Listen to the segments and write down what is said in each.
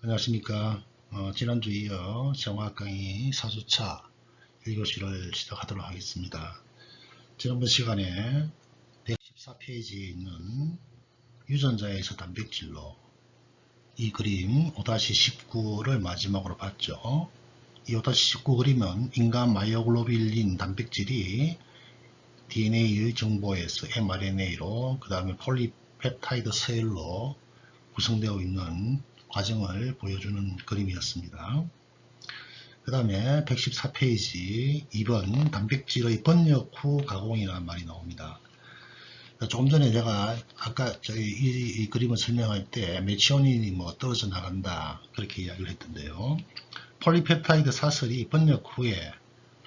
안녕하십니까. 어, 지난주 이어 정화학 강의 4주차 1교시를 시작하도록 하겠습니다. 지난번 시간에 114페이지에 있는 유전자에서 단백질로 이 그림 5-19를 마지막으로 봤죠. 이 5-19 그림은 인간 마이오글로빌린 단백질이 DNA의 정보에서 mRNA로 그 다음에 폴리펩타이드 세일로 구성되어 있는 과정을 보여주는 그림이었습니다. 그 다음에 114페이지 2번 단백질의 번역 후 가공이라는 말이 나옵니다. 조금 전에 제가 아까 저희 이, 이 그림을 설명할 때 메치오닌이 뭐 떨어져 나간다 그렇게 이야기를 했던데요. 폴리페타이드 사슬이 번역 후에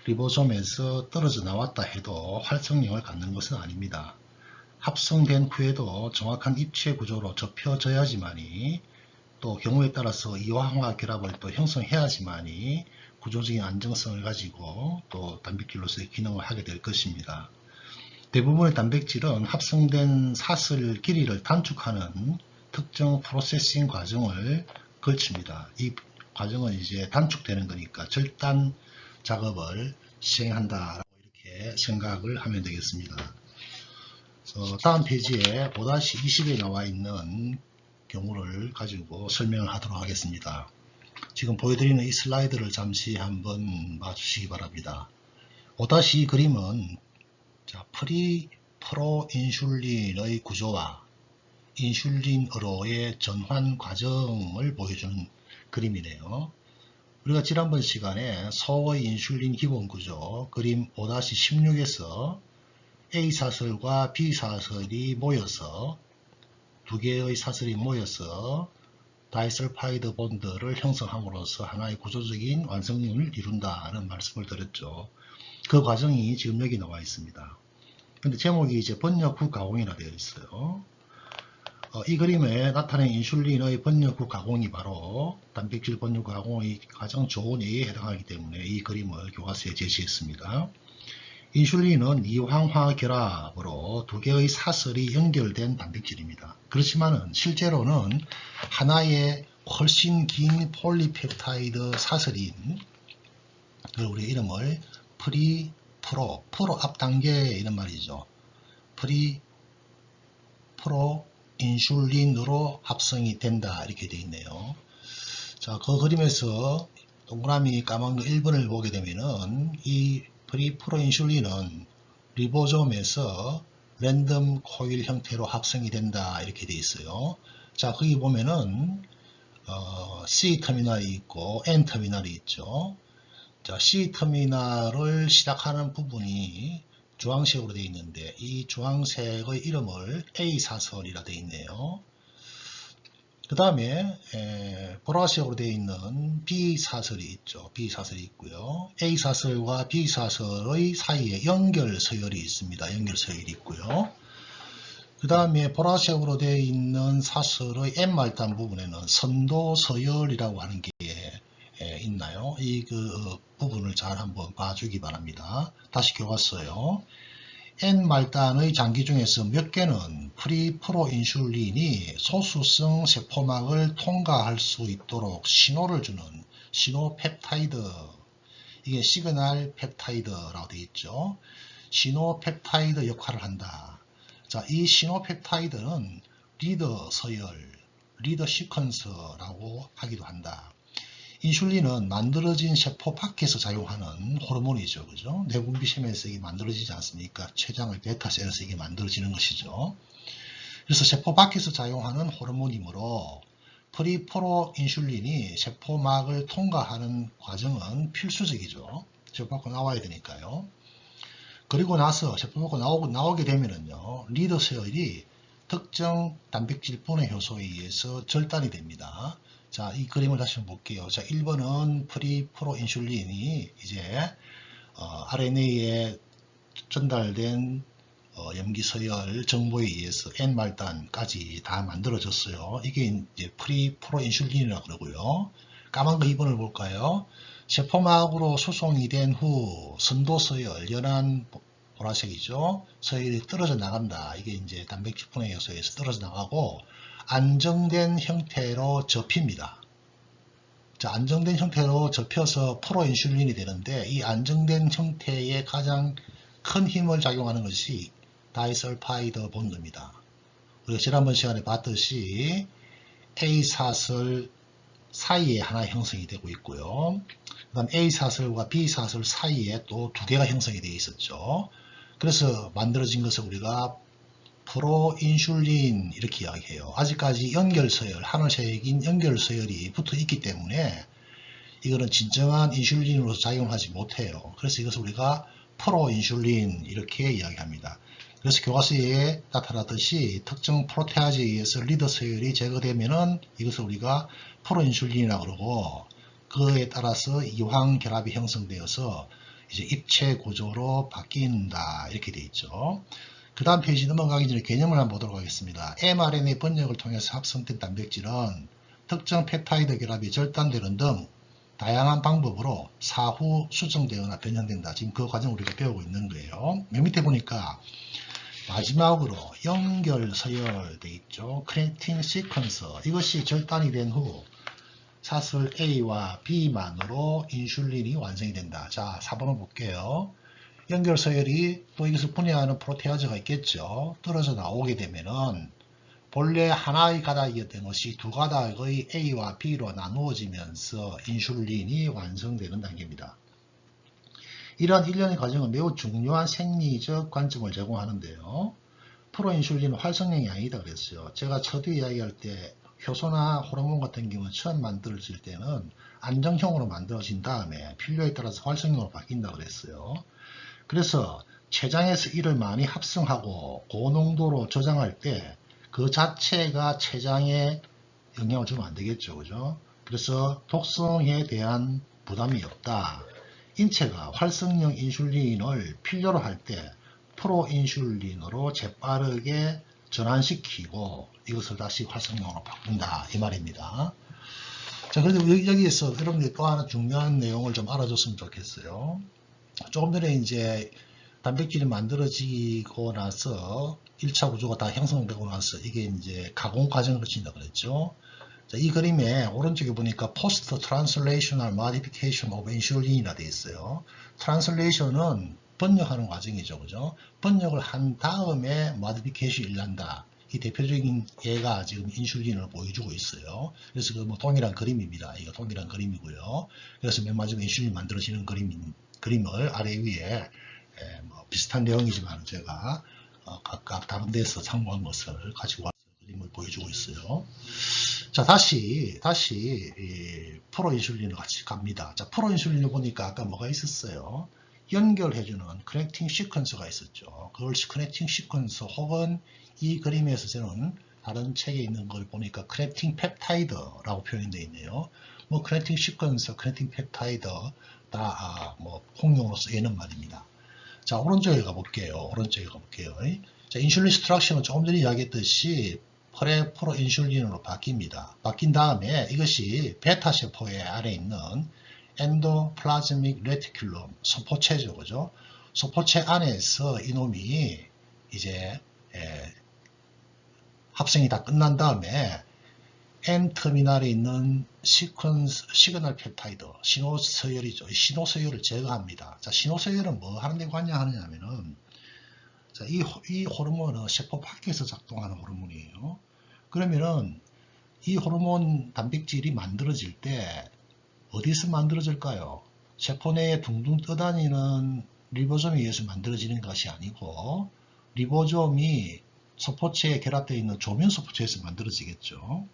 리보솜에서 떨어져 나왔다 해도 활성력을 갖는 것은 아닙니다. 합성된 후에도 정확한 입체 구조로 접혀져야지만이 또 경우에 따라서 이화항화 결합을 또 형성해야지만이 구조적인 안정성을 가지고 또 단백질로서의 기능을 하게 될 것입니다. 대부분의 단백질은 합성된 사슬 길이를 단축하는 특정 프로세싱 과정을 거칩니다. 이 과정은 이제 단축되는 거니까 절단 작업을 시행한다 이렇게 생각을 하면 되겠습니다. 다음 페이지에 5-20에 나와 있는 경우를 가지고 설명을 하도록 하겠습니다. 지금 보여드리는 이 슬라이드를 잠시 한번 봐주시기 바랍니다. 5-2 그림은 자, 프리 프로 인슐린의 구조와 인슐린으로의 전환 과정을 보여주는 그림이네요. 우리가 지난번 시간에 소의 인슐린 기본 구조 그림 5-16에서 A 사슬과 B 사슬이 모여서 두 개의 사슬이 모여서 다이설파이드 본드를 형성함으로써 하나의 구조적인 완성률을 이룬다는 말씀을 드렸죠. 그 과정이 지금 여기 나와 있습니다. 근데 제목이 이제 번역 후 가공이라 되어 있어요. 어, 이 그림에 나타낸 인슐린의 번역 후 가공이 바로 단백질 번역 후 가공의 가장 좋은 예에 해당하기 때문에 이 그림을 교과서에 제시했습니다. 인슐린은 이황화 결합으로 두 개의 사슬이 연결된 단백질입니다. 그렇지만 실제로는 하나의 훨씬 긴 폴리펩타이드 사슬인 우리 이름을 프리 프로 프로 앞 단계 이런 말이죠. 프리 프로 인슐린으로 합성이 된다 이렇게 되어 있네요. 자, 그 그림에서 동그라미 까만 거 1번을 보게 되면은 이 프리프로인슐린은 리보솜에서 랜덤 코일 형태로 합성이 된다 이렇게 되어 있어요. 자 거기 보면은 어, C 터미널이 있고 N 터미널이 있죠. 자 C 터미널을 시작하는 부분이 주황색으로 되어 있는데 이 주황색의 이름을 A 사설이라 되어 있네요. 그 다음에 보라색으로 되어 있는 B사설이 있죠. B사설이 있고요. A사설과 B사설의 사이에 연결 서열이 있습니다. 연결 서열이 있고요. 그 다음에 보라색으로 되어 있는 사설의 M말단 부분에는 선도 서열이라고 하는 게 있나요? 이 그 부분을 잘 한번 봐주기 바랍니다. 다시 교과서요. N말단의 장기 중에서 몇 개는 프리프로인슐린이 소수성 세포막을 통과할 수 있도록 신호를 주는 신호 펩타이드 이게 시그널 펩타이드라고 되어 있죠. 신호 펩타이드 역할을 한다. 자, 이 신호 펩타이드는 리더 서열, 리더 시퀀스라고 하기도 한다. 인슐린은 만들어진 세포 밖에서 작용하는 호르몬이죠. 그죠? 내분비샘에서 이게 만들어지지 않습니까? 췌장을 베타셀에서 이게 만들어지는 것이죠. 그래서 세포 밖에서 작용하는 호르몬이므로 프리포로 인슐린이 세포막을 통과하는 과정은 필수적이죠. 세포 밖으로 나와야 되니까요. 그리고 나서 세포 밖으로 나오고, 나오게 되면은요, 리더 세열이 특정 단백질 분해 효소에 의해서 절단이 됩니다. 자, 이 그림을 다시 한번 볼게요. 자, 1번은 프리 프로 인슐린이 이제 어, RNA에 전달된 어, 염기 서열 정보에 의해서 N말단까지 다 만들어졌어요. 이게 이제 프리 프로 인슐린이라고 그러고요. 까만 거 2번을 볼까요? 세포막으로 수송이 된 후 선도 서열, 연한 보라색이죠. 서열이 떨어져 나간다. 이게 이제 단백질 분해 요소에서 떨어져 나가고 안정된 형태로 접힙니다. 자, 안정된 형태로 접혀서 프로인슐린이 되는데 이 안정된 형태에 가장 큰 힘을 작용하는 것이 다이설파이드 본드입니다. 우리가 지난번 시간에 봤듯이 A 사슬 사이에 하나 형성이 되고 있고요. 그 다음 A 사슬과 B 사슬 사이에 또 두 개가 형성이 되어 있었죠. 그래서 만들어진 것을 우리가 프로인슐린 이렇게 이야기해요. 아직까지 연결서열, 하늘색인 연결서열이 붙어 있기 때문에 이거는 진정한 인슐린으로 작용하지 못해요. 그래서 이것을 우리가 프로인슐린 이렇게 이야기합니다. 그래서 교과서에 나타나듯이 특정 프로테아즈에 의해서 리더 서열이 제거되면은 이것을 우리가 프로인슐린이라고 그러고 그에 따라서 이황 결합이 형성되어서 이제 입체 구조로 바뀐다 이렇게 되어 있죠. 그 다음 페이지 넘어가기 전에 개념을 한번 보도록 하겠습니다. mRNA 번역을 통해서 합성된 단백질은 특정 펩타이드 결합이 절단되는 등 다양한 방법으로 사후 수정되거나 변형된다. 지금 그 과정 우리가 배우고 있는 거예요. 맨 밑에 보니까 마지막으로 연결 서열돼 있죠. 크레틴 시퀀서 이것이 절단이 된 후 사슬 A와 B만으로 인슐린이 완성이 된다. 자, 4번을 볼게요. 연결 서열이 또 이것을 분해하는 프로테아즈가 있겠죠. 떨어져 나오게 되면은 본래 하나의 가닥이었던 것이 두 가닥의 A와 B로 나누어지면서 인슐린이 완성되는 단계입니다. 이러한 일련의 과정은 매우 중요한 생리적 관점을 제공하는데요. 프로인슐린은 활성량이 아니다 그랬어요. 제가 첫째 이야기할 때 효소나 호르몬 같은 경우는 처음 만들어질 때는 안정형으로 만들어진 다음에 필요에 따라서 활성형으로 바뀐다 그랬어요. 그래서 췌장에서 이를 많이 합성하고 고농도로 저장할 때 그 자체가 췌장에 영향을 주면 안 되겠죠. 그죠? 그래서 독성에 대한 부담이 없다. 인체가 활성형 인슐린을 필요로 할 때 프로인슐린으로 재빠르게 전환시키고 이것을 다시 활성형으로 바꾼다 이 말입니다. 자 그런데 여기에서 여러분들이 또 하나 중요한 내용을 좀 알아줬으면 좋겠어요. 조금 전에 이제 단백질이 만들어지고 나서 1차 구조가 다 형성되고 나서 이게 이제 가공 과정을 거친다 그랬죠. 자, 이 그림에 오른쪽에 보니까 Post Translational Modification of Insulin이라 되어 있어요. Translation은 번역하는 과정이죠. 그죠? 번역을 한 다음에 Modification이 일난다. 이 대표적인 예가 지금 인슐린을 보여주고 있어요. 그래서 그 뭐 동일한 그림입니다. 이거 동일한 그림이고요. 그래서 맨 마지막에 인슐린 만들어지는 그림, 그림을 아래 위에 예, 뭐 비슷한 내용이지만 제가 어, 각각 다른 데서 참고한 것을 가지고 와서 그림을 보여주고 있어요. 자 다시 다시 프로인슐린을 같이 갑니다. 자 프로인슐린을 보니까 아까 뭐가 있었어요? 연결해주는 커넥팅 시퀀서가 있었죠. 그걸 커넥팅 시퀀서 혹은 이 그림에서 저는 다른 책에 있는 걸 보니까 커넥팅 펩타이드라고 표현되어 있네요. 뭐 커넥팅 시퀀서, 커넥팅 펩타이드 다뭐 아, 공용으로 쓰이는 말입니다. 자 오른쪽에 가볼게요. 오른쪽에 가볼게요. 자 인슐린 스트럭션은 조금 전에 이야기했듯이 프레프로 인슐린으로 바뀝니다. 바뀐 다음에 이것이 베타 세포의 아래 있는 엔도플라즈믹 레티큘럼 소포체죠. 그죠? 소포체 안에서 이놈이 이제 에, 합성이 다 끝난 다음에 N터미널에 있는 시퀀스, 시그널 펩타이드, 신호서열이죠. 신호서열을 제거합니다. 자, 신호서열은 뭐 하는 데 관여하느냐면은, 자, 이, 이 호르몬은 세포 밖에서 작동하는 호르몬이에요. 그러면은, 이 호르몬 단백질이 만들어질 때, 어디서 만들어질까요? 세포 내에 둥둥 떠다니는 리보솜에 의해서 만들어지는 것이 아니고, 리보솜이 소포체에 결합되어 있는 조면 소포체에서 만들어지겠죠.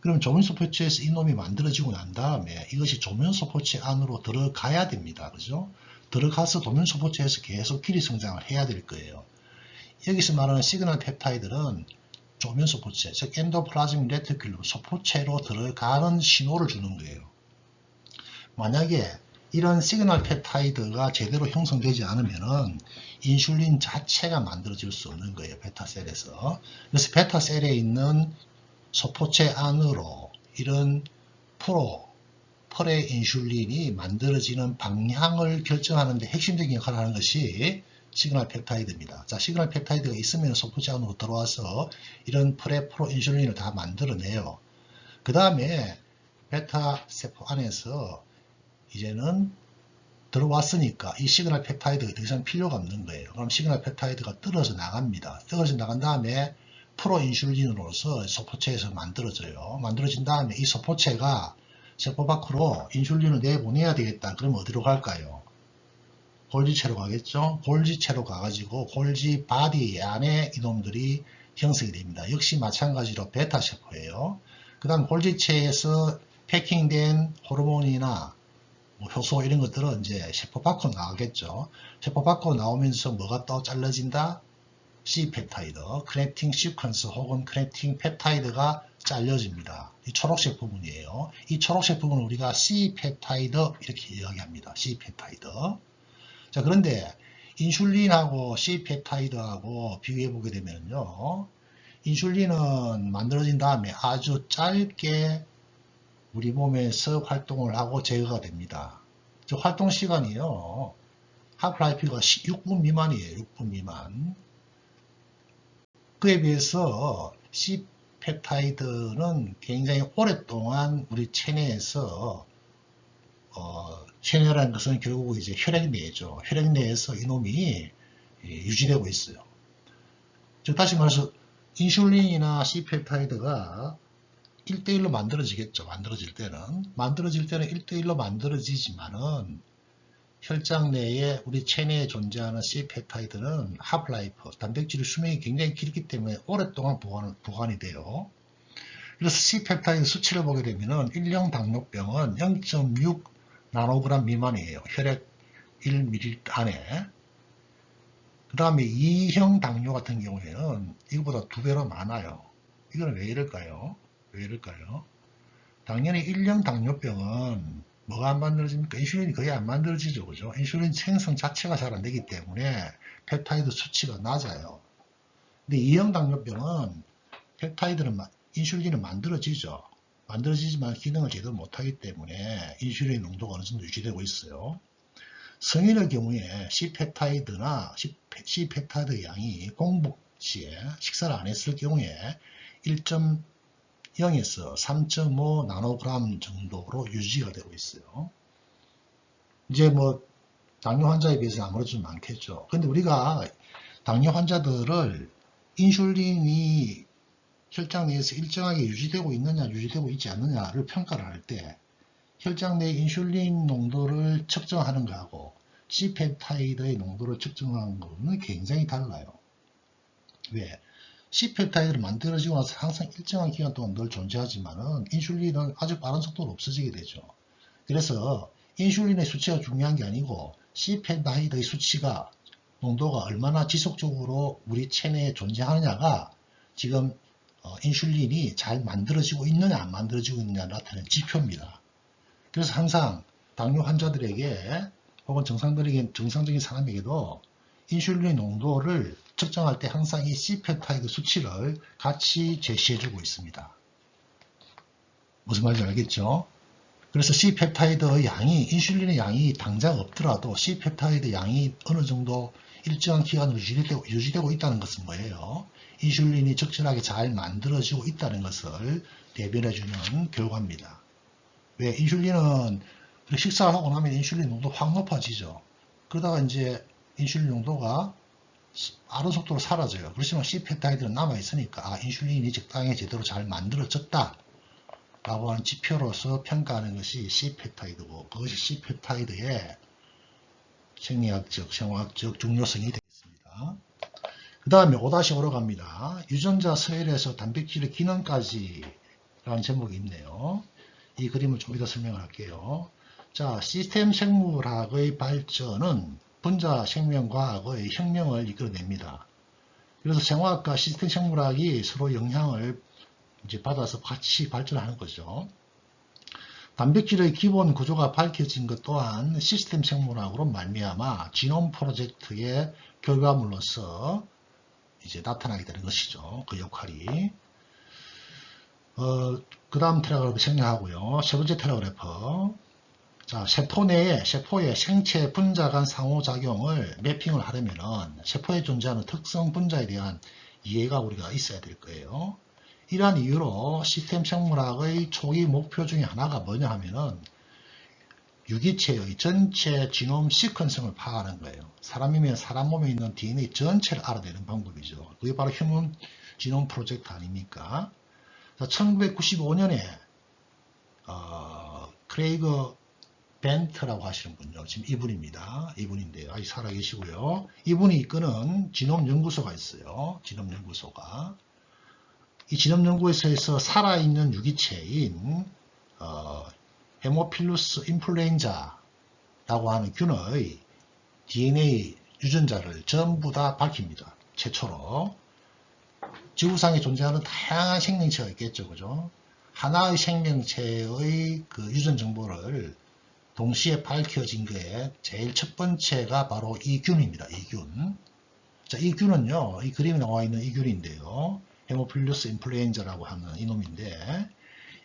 그럼 조면 소포체에서 이놈이 만들어지고 난 다음에 이것이 조면 소포체 안으로 들어가야 됩니다. 그죠? 들어가서 도면 소포체에서 계속 길이 성장을 해야 될 거예요. 여기서 말하는 시그널 펩타이드는 조면 소포체, 즉 엔도플라즈믹 레티큘럼 소포체로 들어가는 신호를 주는 거예요. 만약에 이런 시그널 펩타이드가 제대로 형성되지 않으면은 인슐린 자체가 만들어질 수 없는 거예요. 베타셀에서. 그래서 베타셀에 있는 소포체 안으로 이런 프로, 펄의 인슐린이 만들어지는 방향을 결정하는 데 핵심적인 역할을 하는 것이 시그널 펩타이드입니다. 자, 시그널 펩타이드가 있으면 소포체 안으로 들어와서 이런 펄의 프로 인슐린을 다 만들어내요. 그 다음에 베타 세포 안에서 이제는 들어왔으니까 이 시그널 펩타이드가 더 이상 필요가 없는 거예요. 그럼 시그널 펩타이드가 떨어져 나갑니다. 떨어져 나간 다음에 프로 인슐린으로서 소포체에서 만들어져요. 만들어진 다음에 이 소포체가 세포 밖으로 인슐린을 내보내야 되겠다. 그럼 어디로 갈까요? 골지체로 가겠죠. 골지체로 가가지고 골지 바디 안에 이놈들이 형성이 됩니다. 역시 마찬가지로 베타 세포예요. 그 다음 골지체에서 패킹된 호르몬이나 뭐 효소 이런 것들은 이제 세포 밖으로 나가겠죠. 세포 밖으로 나오면서 뭐가 또 잘라진다? C펩타이드, 크네팅 시퀀스 혹은 크네팅 펩타이드가 잘려집니다. 이 초록색 부분이에요. 이 초록색 부분을 우리가 C펩타이드 이렇게 이야기합니다. C펩타이드. 자, 그런데 인슐린하고 C펩타이드하고 비교해 보게 되면요. 인슐린은 만들어진 다음에 아주 짧게 우리 몸에서 활동을 하고 제거가 됩니다. 저 활동 시간이요. 하프라이프가 6분 미만이에요. 6분 미만. 그에 비해서 C펩타이드는 굉장히 오랫동안 우리 체내에서 어, 체내라는 것은 결국 이제 혈액 내죠. 혈액 내에서 이놈이 유지되고 있어요. 즉 다시 말해서 인슐린이나 C펩타이드가 1대1로 만들어지겠죠. 만들어질 때는. 만들어질 때는 1대1로 만들어지지만은 혈장 내에 우리 체내에 존재하는 C펩타이드는 하프라이프, 단백질의 수명이 굉장히 길기 때문에 오랫동안 보관, 보관이 돼요. 그래서 C펩타이드 수치를 보게 되면은 1형 당뇨병은 0.6 나노그램 미만이에요. 혈액 1ml 안에. 그 다음에 2형 당뇨 같은 경우에는 이거보다 두 배로 많아요. 이거는 왜 이럴까요? 왜 이럴까요? 당연히 1형 당뇨병은 뭐가 안 만들어집니까? 인슐린이 거의 안 만들어지죠. 그죠? 인슐린 생성 자체가 잘 안 되기 때문에 펩타이드 수치가 낮아요. 근데 2형 당뇨병은 펩타이드는, 인슐린은 만들어지죠. 만들어지지만 기능을 제대로 못하기 때문에 인슐린 농도가 어느 정도 유지되고 있어요. 성인의 경우에 C펩타이드나 C펩타이드 양이 공복 시에 식사를 안 했을 경우에 1.0에서 3.5 나노그램 정도로 유지가 되고 있어요. 이제 뭐 당뇨 환자에 비해서 아무래도 좀 많겠죠. 근데 우리가 당뇨 환자들을 인슐린이 혈장 내에서 일정하게 유지되고 있느냐 유지되고 있지 않느냐를 평가를 할 때 혈장 내 인슐린 농도를 측정하는 것하고 C펩타이드의 농도를 측정하는 것은 굉장히 달라요. 왜? C펩타이드를 만들어지고 나서 항상 일정한 기간 동안 늘 존재하지만은 인슐린은 아주 빠른 속도로 없어지게 되죠. 그래서 인슐린의 수치가 중요한 게 아니고 C펩타이드의 수치가 농도가 얼마나 지속적으로 우리 체내에 존재하느냐가 지금 어, 인슐린이 잘 만들어지고 있느냐 안 만들어지고 있느냐 나타내는 지표입니다. 그래서 항상 당뇨 환자들에게 혹은 정상들에게 정상적인 사람에게도 인슐린 농도를 측정할 때 항상 이 C펩타이드 수치를 같이 제시해주고 있습니다. 무슨 말인지 알겠죠? 그래서 C펩타이드 양이 인슐린의 양이 당장 없더라도 C펩타이드 양이 어느 정도 일정한 기간으로 유지되고, 유지되고 있다는 것은 뭐예요? 인슐린이 적절하게 잘 만들어지고 있다는 것을 대변해주는 결과입니다. 왜? 인슐린은 식사를 하고 나면 인슐린 농도 확 높아지죠. 그러다가 이제 인슐린 농도가 빠른 속도로 사라져요. 그렇지만 C펩타이드는 남아있으니까 아, 인슐린이 적당히 제대로 잘 만들어졌다 라고 하는 지표로서 평가하는 것이 C펩타이드고 그것이 C펩타이드의 생리학적, 생화학적 중요성이 되겠습니다. 그 다음에 5-5로 갑니다. 유전자 서열에서 단백질의 기능까지 라는 제목이 있네요. 이 그림을 좀 이따 설명을 할게요. 자, 시스템 생물학의 발전은 분자 생명과학의 혁명을 이끌어냅니다. 그래서 생화학과 시스템 생물학이 서로 영향을 이제 받아서 같이 발전하는 거죠. 단백질의 기본 구조가 밝혀진 것 또한 시스템 생물학으로 말미암아 지놈 프로젝트의 결과물로서 이제 나타나게 되는 것이죠. 그 역할이. 어, 그 다음 테라그래프 생략하고요. 세 번째 테라그래프. 자, 세포 내에 세포의 생체 분자 간 상호작용을 매핑을 하려면은 세포에 존재하는 특성 분자에 대한 이해가 우리가 있어야 될 거예요. 이러한 이유로 시스템 생물학의 초기 목표 중에 하나가 뭐냐 하면은 유기체의 전체 지놈 시퀀성을 파악하는 거예요. 사람이면 사람 몸에 있는 DNA 전체를 알아내는 방법이죠. 그게 바로 휴먼 지놈 프로젝트 아닙니까? 1995년에 어, 크레이거 벤트라고 하시는 분요. 지금 이분입니다. 이분인데요. 아직 살아계시고요. 이분이 이끄는 지놈 연구소가 있어요. 지놈 연구소가. 이 지놈 연구소에서 살아있는 유기체인 어, 헤모필루스 인플루엔자라고 하는 균의 DNA 유전자를 전부 다 밝힙니다. 최초로. 지구상에 존재하는 다양한 생명체가 있겠죠. 그죠? 하나의 생명체의 그 유전 정보를 동시에 밝혀진 게 제일 첫 번째가 바로 이 균입니다. 이 균. 자, 이 균은요, 이 그림에 나와 있는 이 균인데요. 헤모필루스 인플루엔자라고 하는 이놈인데,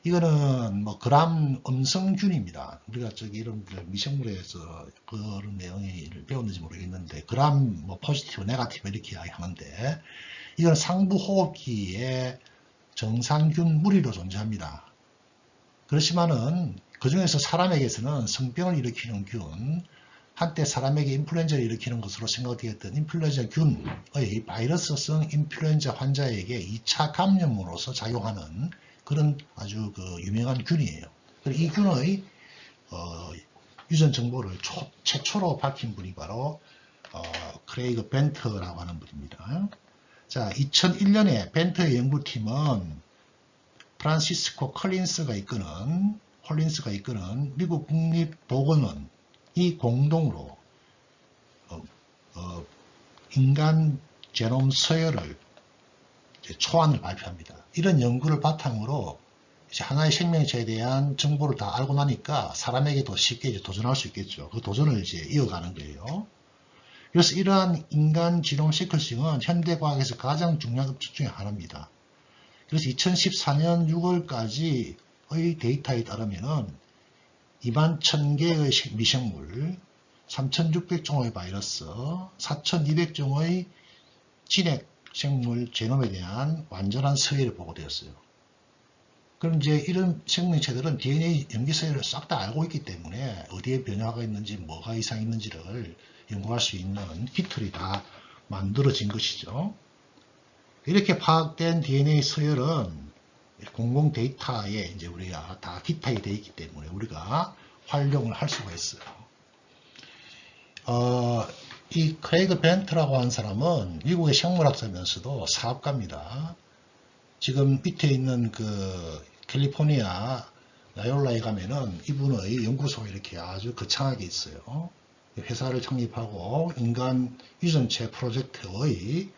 이거는 뭐 그람 음성균입니다. 우리가 저기 이런 그 미생물에서 그런 내용을 배웠는지 모르겠는데, 그람 뭐 포지티브, 네가티브 이렇게 이야기하는데, 이건 상부 호흡기에 정상균 무리로 존재합니다. 그렇지만은 그 중에서 사람에게서는 성병을 일으키는 균, 한때 사람에게 인플루엔자를 일으키는 것으로 생각되었던 인플루엔자 균의 바이러스성 인플루엔자 환자에게 2차 감염으로서 작용하는 그런 아주 그 유명한 균이에요. 이 균의 어, 유전 정보를 초- 최초로 밝힌 분이 바로 어, 크레이그 벤트라고 하는 분입니다. 자, 2001년에 벤트의 연구팀은 프란시스코 컬린스가 이끄는 콜린스가 이끄는 미국 국립보건원이 공동으로 어, 어, 인간 제놈 서열을 초안을 발표합니다. 이런 연구를 바탕으로 하나의 생명체에 대한 정보를 다 알고 나니까 사람에게도 쉽게 이제 도전할 수 있겠죠. 그 도전을 이제 이어가는 거예요. 그래서 이러한 인간 지놈 시클싱은 현대 과학에서 가장 중요한 업적 중에 하나입니다. 그래서 2014년 6월까지 의 데이터에 따르면은 2만 1000개의 미생물, 3600종의 바이러스, 4200종의 진핵 생물 제놈에 대한 완전한 서열을 보고되었어요. 그럼 이제 이런 생명체들은 DNA 염기 서열을 싹 다 알고 있기 때문에 어디에 변화가 있는지 뭐가 이상 있는지를 연구할 수 있는 기틀이 다 만들어진 것이죠. 이렇게 파악된 DNA 서열은 공공 데이터에 이제 우리가 다 기타에 되어 있기 때문에 우리가 활용을 할 수가 있어요. 어, 이 크레이그 벤트라고 하는 사람은 미국의 생물학자면서도 사업가입니다. 지금 밑에 있는 그 캘리포니아 라이올라에 가면은 이분의 연구소가 이렇게 아주 거창하게 있어요. 회사를 창립하고 인간 유전체 프로젝트의 이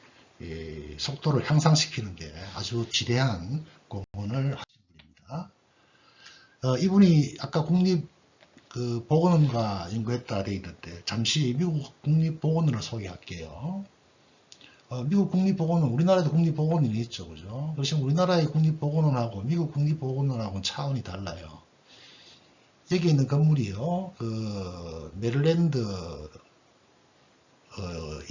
속도를 향상시키는 데 아주 지대한 공헌을 하신 분입니다. 어, 이분이 아까 국립 그 보건원과 연구했다 되어 있는데 잠시 미국 국립보건원을 소개할게요. 어, 미국 국립보건원, 우리나라도 국립보건원이 있죠, 그죠? 그렇지만 우리나라의 국립보건원하고 미국 국립보건원하고는 차원이 달라요. 여기 있는 건물이요, 그 메릴랜드 어,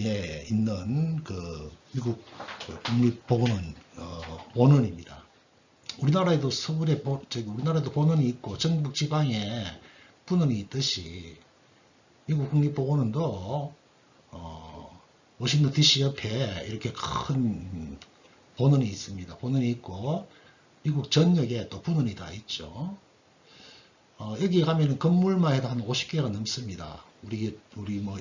에 있는 그 미국 그 국립보건원 어, 원원입니다. 우리나라에도 서울에 보, 저기 우리나라에도 본원이 있고 전북 지방에 분원이 있듯이 미국 국립보건원도 어, 워싱턴 DC 옆에 이렇게 큰 본원이 있습니다. 본원이 있고 미국 전역에 또 분원이 다 있죠. 어, 여기 가면은 건물만 해도 한 50개가 넘습니다. 우리 우리 뭐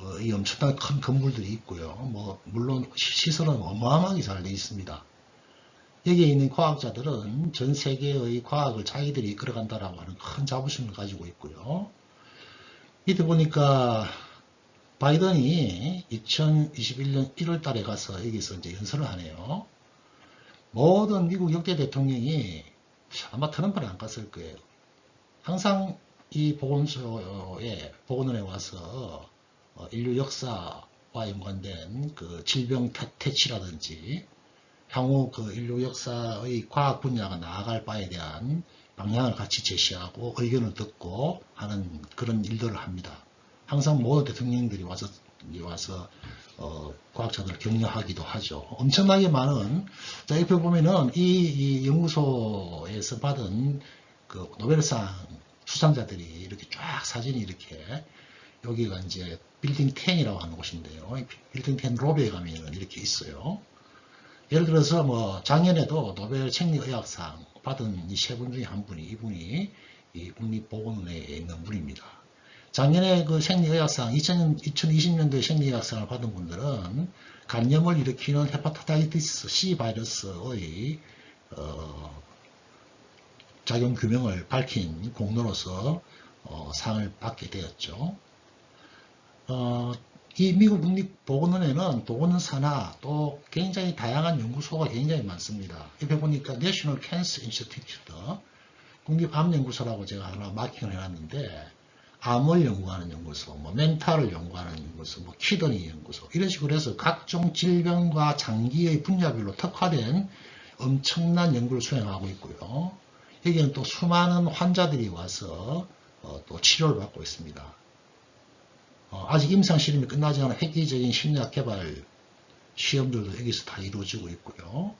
어, 이 엄청난 큰 건물들이 있고요. 뭐 물론 시설은 어마어마하게 잘 되어 있습니다. 여기에 있는 과학자들은 전 세계의 과학을 자기들이 이끌어간다라고 하는 큰 자부심을 가지고 있고요. 밑에 보니까 바이든이 2021년 1월 달에 가서 여기서 이제 연설을 하네요. 모든 미국 역대 대통령이 아마 트럼프는 안 갔을 거예요. 항상 이 보건소에, 보건원에 와서 어, 인류 역사와 연관된 그 질병 태- 퇴치라든지 향후 그 인류 역사의 과학 분야가 나아갈 바에 대한 방향을 같이 제시하고 의견을 듣고 하는 그런 일들을 합니다. 항상 모든 대통령들이 와서 와서 어, 과학자들 격려하기도 하죠. 엄청나게 많은 자 옆에 보면은 이, 이 연구소에서 받은 그 노벨상 수상자들이 이렇게 쫙 사진이 이렇게 여기가 이제 빌딩 10이라고 하는 곳인데요. 이 빌딩 10 로비에 가면 이렇게 있어요. 예를 들어서 뭐 작년에도 노벨 생리의학상 받은 이 세 분 중에 한 분이 이분이 이 국립보건원에 있는 분입니다. 작년에 그 생리의학상 2000, 2020년도에 생리의학상을 받은 분들은 간염을 일으키는 헤파타이티스 C 바이러스의 어, 작용 규명을 밝힌 공로로서 어, 상을 받게 되었죠. 어, 이 미국 국립보건원에는 보건원 산하 또 굉장히 다양한 연구소가 굉장히 많습니다. 옆에 보니까 National Cancer Institute 국립암연구소라고 제가 하나 마킹을 해놨는데 암을 연구하는 연구소, 뭐 멘탈을 연구하는 연구소, 뭐 키드니 연구소 이런 식으로 해서 각종 질병과 장기의 분야별로 특화된 엄청난 연구를 수행하고 있고요. 여기는 또 수많은 환자들이 와서 어, 또 치료를 받고 있습니다. 어, 아직 임상 실험이 끝나지 않은 획기적인 심리학 개발 시험들도 여기서 다 이루어지고 있고요.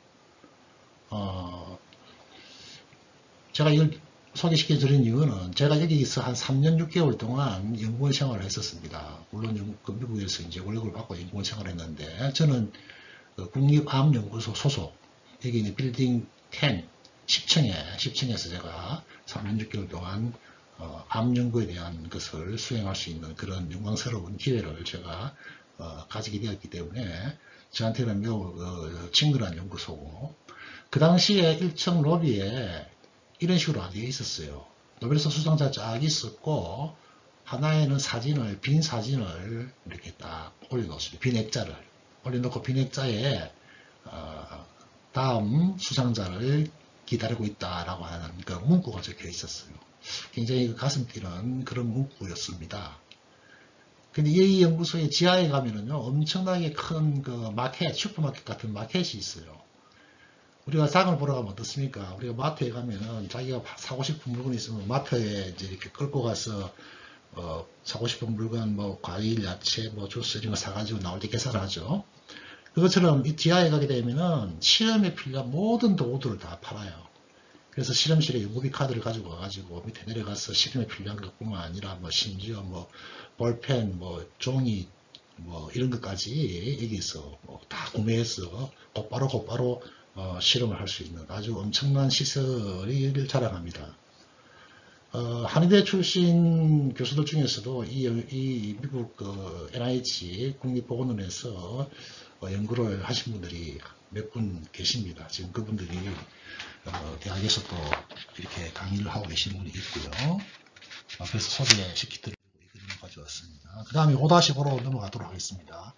어, 제가 이걸 소개시켜 드린 이유는 제가 여기서 한 3년 6개월 동안 연구원 생활을 했었습니다. 물론 영- 그 미국에서 이제 월급을 받고 연구원 생활을 했는데 저는 그 국립암연구소 소속 여기 있는 빌딩 10 10층에 10층에서 제가 3년 6개월 동안 어, 암 연구에 대한 것을 수행할 수 있는 그런 영광스러운 기회를 제가 어, 가지게 되었기 때문에 저한테는 매우 어, 친근한 연구소고 그 당시에 1층 로비에 이런 식으로 안 되어 있었어요. 노벨상 수상자 쫙 있었고 하나에는 사진을 빈 사진을 이렇게 딱 올려놓습니다. 빈 액자를 올려놓고 빈 액자에 어, 다음 수상자를 기다리고 있다라고 하는 그 문구가 적혀 있었어요. 굉장히 가슴 뛰는 그런 문구였습니다. 근데 이 연구소의 지하에 가면은요, 엄청나게 큰 그 마켓, 슈퍼마켓 같은 마켓이 있어요. 우리가 상을 보러 가면 어떻습니까? 우리가 마트에 가면은 자기가 사고 싶은 물건이 있으면 마트에 이제 이렇게 끌고 가서 어, 사고 싶은 물건, 뭐, 과일, 야채, 뭐, 주스 이런 거 사가지고 나올 때 계산을 하죠. 그것처럼 이 지하에 가게 되면은 실험에 필요한 모든 도구들을 다 팔아요. 그래서 실험실에 연구비 카드를 가지고 와가지고 밑에 내려가서 실험에 필요한 것뿐만 아니라 뭐 심지어 뭐 볼펜, 뭐 종이, 뭐 이런 것까지 여기서 뭐 다 구매해서 곧바로 곧바로 어, 실험을 할 수 있는 아주 엄청난 시설을 자랑합니다. 어, 한의대 출신 교수들 중에서도 이, 이 미국 그 NIH 국립보건원에서 어, 연구를 하신 분들이 몇 분 계십니다. 지금 그분들이 어, 대학에서도 이렇게 강의를 하고 계시는 분이 있고요. 소개시켜드리고 이 그림을 가져왔습니다. 그 다음에 5-5로 넘어가도록 하겠습니다.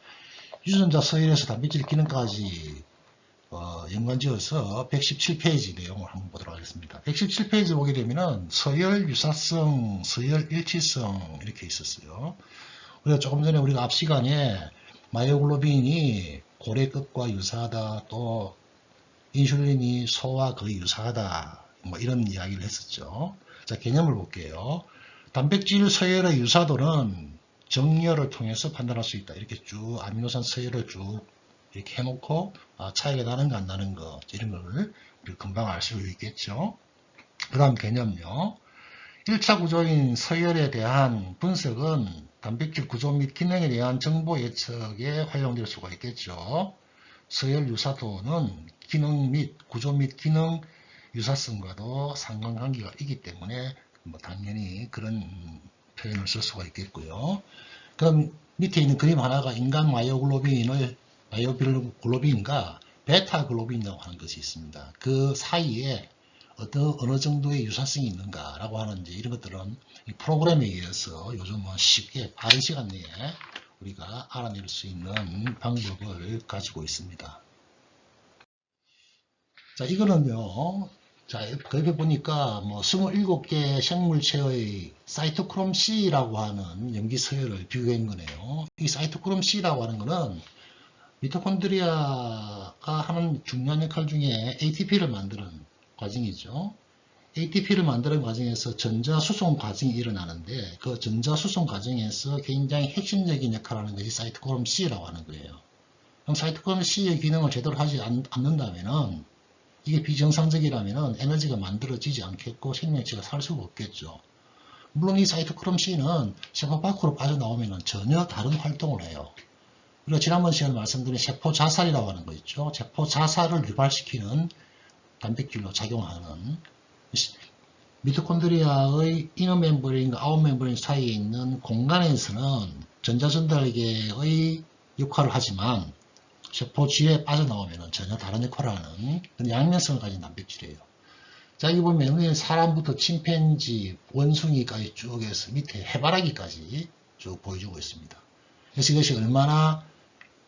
유전자 서열에서 단백질 기능까지 어, 연관지어서 117페이지 내용을 한번 보도록 하겠습니다. 117페이지 보게 되면은 서열 유사성, 서열 일치성 이렇게 있었어요. 우리가 조금 전에 우리가 앞 시간에 마이오글로빈이 고래끝과 유사하다, 또 인슐린이 소와 거의 유사하다, 뭐 이런 이야기를 했었죠. 자, 개념을 볼게요. 단백질 서열의 유사도는 정렬을 통해서 판단할 수 있다. 이렇게 쭉 아미노산 서열을 쭉 이렇게 해놓고 아, 차이가 나는가 안 나는 거 이런 걸 금방 알 수 있겠죠. 그 다음 개념요. 1차 구조인 서열에 대한 분석은 단백질 구조 및 기능에 대한 정보 예측에 활용될 수가 있겠죠. 서열 유사도는 기능 및 구조 및 기능 유사성과도 상관관계가 있기 때문에 뭐 당연히 그런 표현을 쓸 수가 있겠고요. 그럼 밑에 있는 그림 하나가 인간 마이오글로빈을 마이오글로빈과 베타글로빈이라고 하는 것이 있습니다. 그 사이에 어떤 어느 정도의 유사성이 있는가라고 하는 이제 이런 것들은 이 프로그램에 의해서 요즘은 쉽게 빠른 시간 내에 우리가 알아낼 수 있는 방법을 가지고 있습니다. 자, 이거는요. 자, 옆에 보니까 뭐 27개 생물체의 사이토크롬 C라고 하는 염기 서열을 비교한 거네요. 이 사이토크롬 C라고 하는 거는 미토콘드리아가 하는 중요한 역할 중에 ATP를 만드는 과정이죠. ATP를 만드는 과정에서 전자수송 과정이 일어나는데 그 전자수송 과정에서 굉장히 핵심적인 역할을 하는 것이 사이토크롬 C라고 하는 거예요. 그럼 사이토크롬 C의 기능을 제대로 하지 않, 않는다면은 이게 비정상적이라면은 에너지가 만들어지지 않겠고 생명체가 살 수가 없겠죠. 물론 이 사이토크롬 C는 세포 밖으로 빠져나오면은 전혀 다른 활동을 해요. 우리가 지난번 시간에 말씀드린 세포 자살이라고 하는 거 있죠. 세포 자살을 유발시키는 단백질로 작용하는 미토콘드리아의 이너 멤브레인과 아웃 멤브레인 사이에 있는 공간에서는 전자전달계의 역할을 하지만 세포 지에 빠져나오면 전혀 다른 역할을 하는 양면성을 가진 단백질이에요. 자, 여기 보면 사람부터 침팬지, 원숭이까지 쭉 해서 밑에 해바라기까지 쭉 보여주고 있습니다. 그래서 이것이 얼마나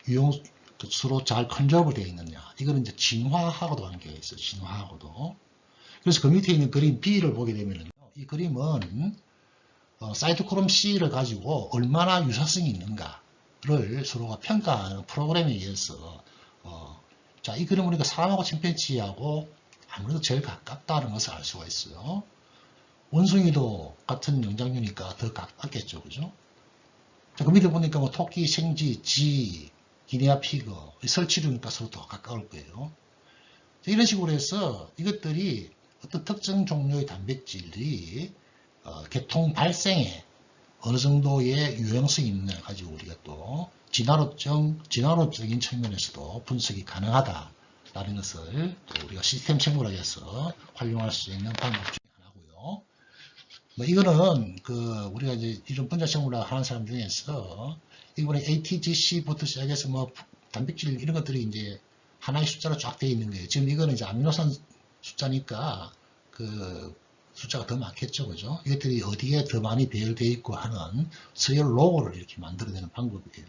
유용수로 잘 컨트롤 되어 있느냐. 이거는 이제 진화하고도 관계가 있어요. 진화하고도. 그래서 그 밑에 있는 그림 B를 보게 되면요. 이 그림은 어, 사이토크롬 C를 가지고 얼마나 유사성이 있는가를 서로가 평가하는 프로그램에 의해서 어, 자, 이 그림 보니까 사람하고 침팬지하고 아무래도 제일 가깝다는 것을 알 수가 있어요. 원숭이도 같은 영장류니까 더 가깝겠죠. 그죠? 자, 그 밑에 보니까 뭐 토끼, 생쥐, 쥐, 기니아 피그, 설치류니까 서로 더 가까울 거예요. 자, 이런 식으로 해서 이것들이 어떤 특정 종류의 단백질이 어, 개통 발생에 어느 정도의 유용성이 있느냐를 가지고 우리가 또 진화론적, 진화론적인 측면에서도 분석이 가능하다라는 것을 또 우리가 시스템 생물학에서 활용할 수 있는 방법 중에 하나고요. 뭐 이거는 그 우리가 이제 이런 분자 생물학 하는 사람 중에서 이번에 ATGC부터 시작해서 뭐 단백질 이런 것들이 이제 하나의 숫자로 쫙 되어 있는 거예요. 지금 이거는 이제 아미노산 숫자니까 그 숫자가 더 많겠죠. 그죠? 이것들이 어디에 더 많이 배열되어 있고 하는 서열 로고를 이렇게 만들어내는 방법이에요.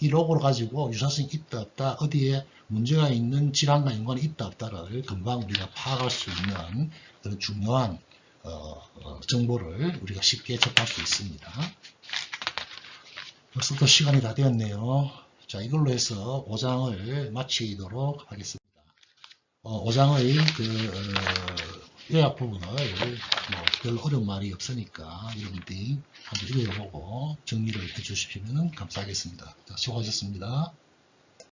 이 로고를 가지고 유사성이 있다 없다 어디에 문제가 있는 질환과 연관이 있다 없다를 금방 우리가 파악할 수 있는 그런 중요한 어, 어, 정보를 우리가 쉽게 접할 수 있습니다. 벌써 또 시간이 다 되었네요. 자 이걸로 해서 5장을 마치도록 하겠습니다. 어, 5장의 그 어, 요약 부분을 뭐 별 어려운 말이 없으니까 여러분들이 한번 읽어보고 정리를 해주시면 감사하겠습니다. 자, 수고하셨습니다.